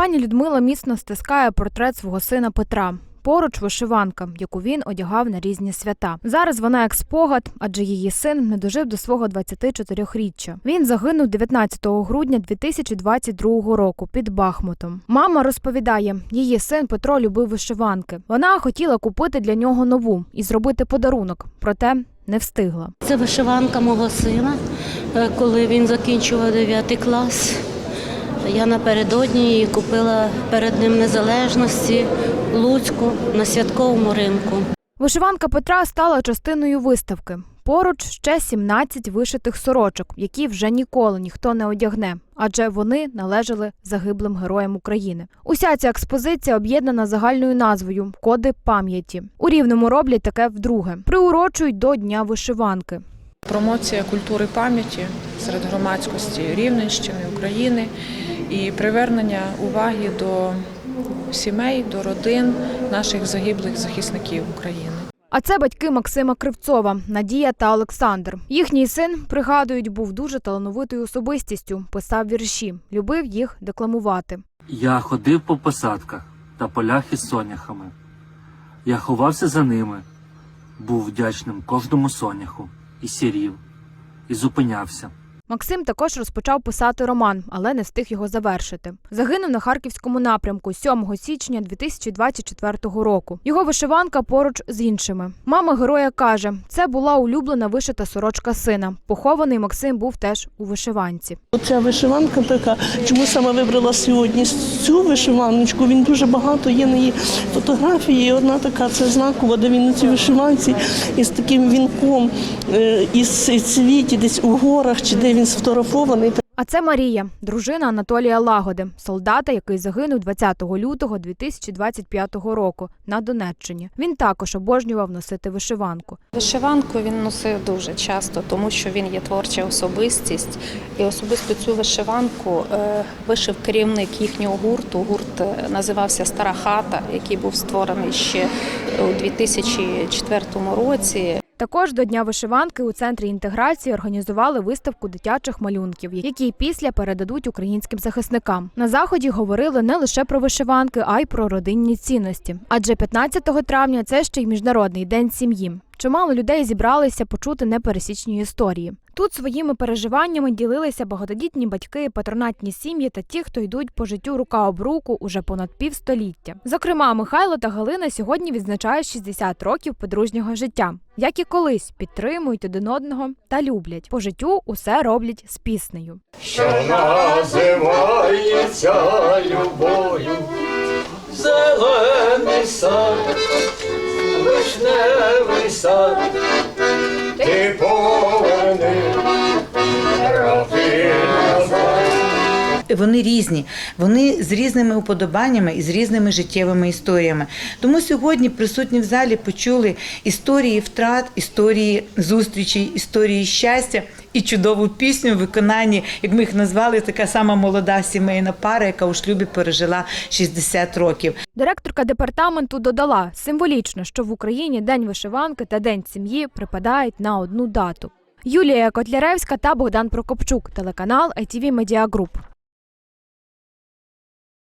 Пані Людмила міцно стискає портрет свого сина Петра. Поруч вишиванка, яку він одягав на різні свята. Зараз вона як спогад, адже її син не дожив до свого 24-річчя. Він загинув 19 грудня 2022 року під Бахмутом. Мама розповідає, її син Петро любив вишиванки. Вона хотіла купити для нього нову і зробити подарунок, проте не встигла. Це вишиванка мого сина, е, коли він закінчував 9 клас. Я напередодні купила перед Днем Незалежності Луцьку на святковому ринку. Вишиванка Петра стала частиною виставки. Поруч ще 17 вишитих сорочок, які вже ніколи ніхто не одягне, адже вони належали загиблим героям України. Уся ця експозиція об'єднана загальною назвою Коди пам'яті. У рівному роблять таке вдруге. Приурочують до Дня вишиванки. Промоція культури пам'яті серед громадськості Рівненщини, України і привернення уваги до сімей, до родин наших загиблих захисників України. А це батьки Максима Кривцова, Надія та Олександр. Їхній син, пригадують, був дуже талановитою особистістю, писав вірші, любив їх декламувати. Я ходив по посадках та полях із соняхами. Я ховався за ними, був вдячним кожному соняху, і сірів, і зупинявся. Максим також розпочав писати роман, але не встиг його завершити. Загинув на харківському напрямку 7 січня 2024 року. Його вишиванка поруч з іншими. Мама героя каже, це була улюблена вишита сорочка сина. Похований Максим був теж у вишиванці. Оця вишиванка така, чому саме вибрала сьогодні цю вишиваночку. Він дуже багато є на її фотографії. І одна така це знакова, де він у цій вишиванці із таким вінком е, із цвіті, десь у горах, чи де він сфотографований. А це Марія, дружина Анатолія Лагоди, солдата, який загинув 20 лютого 2025 року на Донеччині. Він також обожнював носити вишиванку. Вишиванку він носив дуже часто, тому що він є творча особистість. І особисто цю вишиванку е, вишив керівник їхнього гурту. Гурт е, називався Стара хата, який був створений ще у 2004 році. Також до Дня вишиванки у центрі інтеграції організували виставку дитячих малюнків, які після передадуть українським захисникам. На заході говорили не лише про вишиванки, а й про родинні цінності. Адже 15 травня це ще й міжнародний день сім'ї. Чимало людей зібралися почути непересічні історії. Тут своїми переживаннями ділилися багатодітні батьки, патронатні сім'ї та ті, хто йдуть по життю рука об руку уже понад півстоліття. Зокрема, Михайло та Галина сьогодні відзначають 60 років подружнього життя. Як і колись підтримують один одного та люблять. По життю усе роблять з піснею. що називається любов'ю. Зелений сад, вишневий сад, поверни трохи. Вони різні, вони з різними уподобаннями і з різними життєвими історіями. Тому сьогодні присутні в залі почули історії втрат, історії зустрічей, історії щастя і чудову пісню в виконанні, як ми їх назвали, така сама молода сімейна пара, яка у шлюбі пережила 60 років. Директорка департаменту додала символічно, що в Україні День вишиванки та День сім'ї припадають на одну дату. Юлія Котляревська та Богдан Прокопчук, телеканал ITV Media Group.